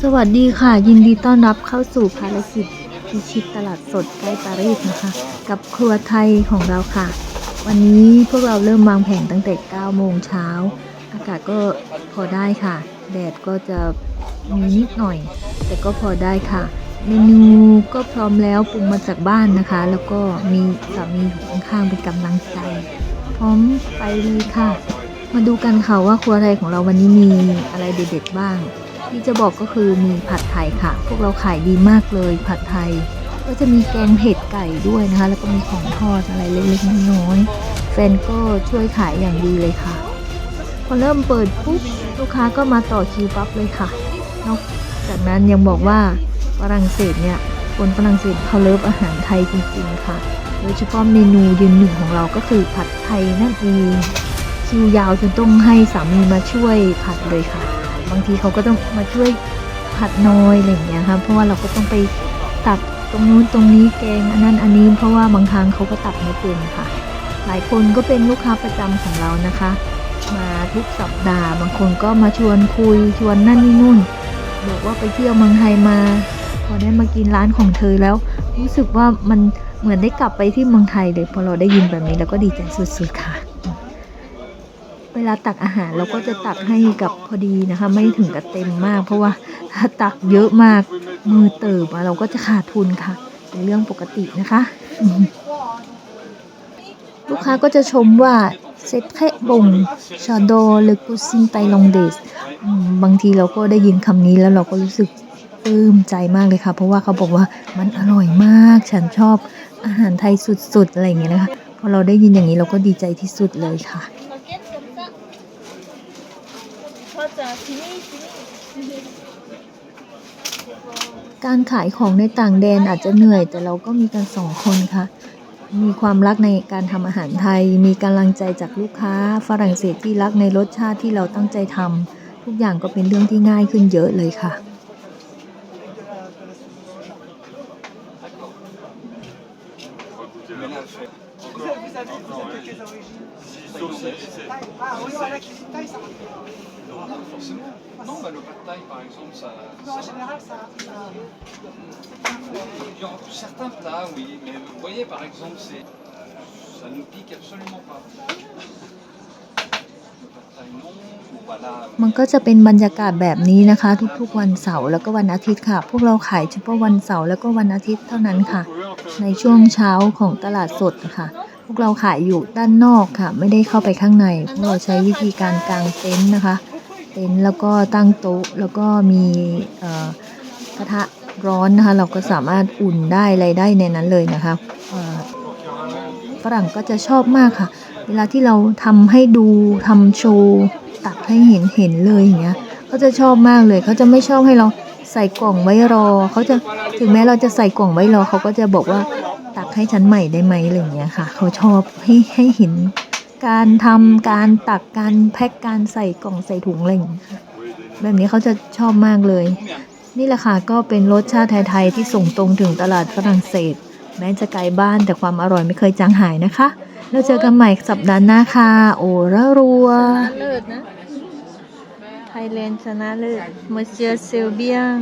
สวัสดีค่ะ ยินดีต้อนรับเข้าสู่ภารกิจพิชิตตลาดสดใกล้ปารีสนะคะ กับครัวไทยของเราค่ะ วันนี้พวกเราเริ่มวางแผนตั้งแต่ 9 โมงเช้า อากาศก็พอได้ค่ะ แดดก็จะมีนิดหน่อย แต่ก็พอได้ค่ะ เมนูก็พร้อมแล้วปรุงมาจากบ้านนะคะ แล้วก็มีสามีอยู่ข้างๆเป็นกำลังใจ พร้อมไปเลยค่ะ มาดูกันค่ะว่าครัวไทยของเราวันนี้มีอะไรเด็ดๆบ้าง ที่จะบอกก็คือมีผัดไทยค่ะ พวกเราขายดีมากเลยผัดไทย ก็จะมีแกงเผ็ดไก่ด้วยนะคะ แล้วก็มีของทอดอะไรเล็กๆน้อยๆแฟนก็ช่วยขายอย่างดีเลยค่ะ พอเริ่มเปิดปุ๊บลูกค้าก็มาต่อคิวปั๊บเลยค่ะ นอกจากนั้นยังบอกว่าฝรั่งเศสเนี่ยคนฝรั่งเศสเขาเลิฟอาหารไทยจริงๆค่ะ โดยเฉพาะเมนูยืนหนึ่งของเราก็คือผัดไทยนั่นเอง คิวยาวจนต้องให้สามีมาช่วยผัดเลยค่ะ บางทีเขาก็ต้องมาช่วยผัดน้อยอะไรอย่างเงี้ยค่ะเพราะว่าเราก็ต้องไปตักตรงนู้นตรงนี้แกงอันนั้นอันนี้เพราะว่าบางครั้งเขาก็ตักไม่เป็นค่ะ หลายคนก็เป็นลูกค้าประจำของเรานะคะ มาทุกสัปดาห์ บางคนก็มาชวนคุยชวนนั่นนี่นู่นบอกว่าไปเที่ยวเมืองไทยมา พอได้มากินร้านของเธอแล้ว รู้สึกว่ามันเหมือนได้กลับไปที่เมืองไทยเลยพอเราได้ยินแบบนี้เราก็ดีใจสุดๆค่ะ เวลาตักอาหารเราก็จะตักให้กับพอดีนะคะ ไม่ถึงกับเต็มมาก เพราะว่าถ้าตักเยอะมากมือเติบอะเราก็จะขาดทุนค่ะ เป็นเรื่องปกตินะคะ ลูกค้าก็จะชมว่าเซตแค่บงชาโดหรือกุซินไตลองเดสบางทีเราก็ได้ยินคำนี้แล้วเราก็รู้สึกปลื้มใจมากเลยค่ะ เพราะว่าเขาบอกว่ามันอร่อยมาก ฉันชอบอาหารไทยสุดๆ อะไรอย่างเงี้ยนะคะ พอเราได้ยินอย่างนี้เราก็ดีใจที่สุดเลยค่ะ การขายของในต่างแดนอาจจะเหนื่อย แต่เราก็มีกันสองคนค่ะ มีความรักในการทำอาหารไทย มีกำลังใจจากลูกค้า ฝรั่งเศสที่รักในรสชาติที่เราตั้งใจทำ ทุกอย่างก็เป็นเรื่องที่ง่ายขึ้นเยอะเลยค่ะ Vous avez, vous avez, quelques origines Sauf Ah oui, voilà, cuisine taille, ça Non, forcément. Non, bah, le pas de taille, par exemple, ça. En général, ça. Il y aura certains plats, oui, mais vous voyez, par exemple, c'est. Ça ne pique absolument pas. มันก็จะเป็นบรรยากาศแบบนี้นะคะ ทุกๆ วันเสาร์แล้วก็วันอาทิตย์ค่ะ พวกเราขายเฉพาะวันเสาร์แล้วก็วันอาทิตย์เท่านั้นค่ะ ในช่วงเช้าของตลาดสดค่ะ พวกเราขายอยู่ด้านนอกค่ะ ไม่ได้เข้าไปข้างใน พวกเราใช้วิธีการกางเต็นท์นะคะ เต็นท์แล้วก็ตั้งโต๊ะแล้วก็มีกระทะร้อนนะคะ เราก็สามารถอุ่นได้อะไรได้ในนั้นเลยนะคะ ฝรั่งก็จะชอบมากค่ะ เวลาที่เราทำให้ดูทำโชว์ตัดให้เห็นเห็นเลยอย่างเงี้ยเขาจะชอบมากเลยเขาจะไม่ชอบให้เราใส่กล่องไว้รอเขาจะถึงแม้เราจะใส่กล่องไว้รอเขาก็จะบอกว่าตักให้ฉันใหม่ได้ไหมอะไรอย่างเงี้ยค่ะ เขาชอบให้ให้เห็นการทำการตักการแพ็คการใส่กล่องใส่ถุงอะไรอย่างเงี้ยแบบนี้เขาจะชอบมากเลย นี่แหละค่ะก็เป็นรสชาติไทยๆที่ส่งตรงถึงตลาดฝรั่งเศส แม้จะไกลบ้านแต่ความอร่อยไม่เคยจางหายนะคะ แล้วเจอกันใหม่สัปดาห์หน้าค่ะ โอระรัวเลิศนะไทยแลนด์ชนะเลิศมอเชียเซลเบียง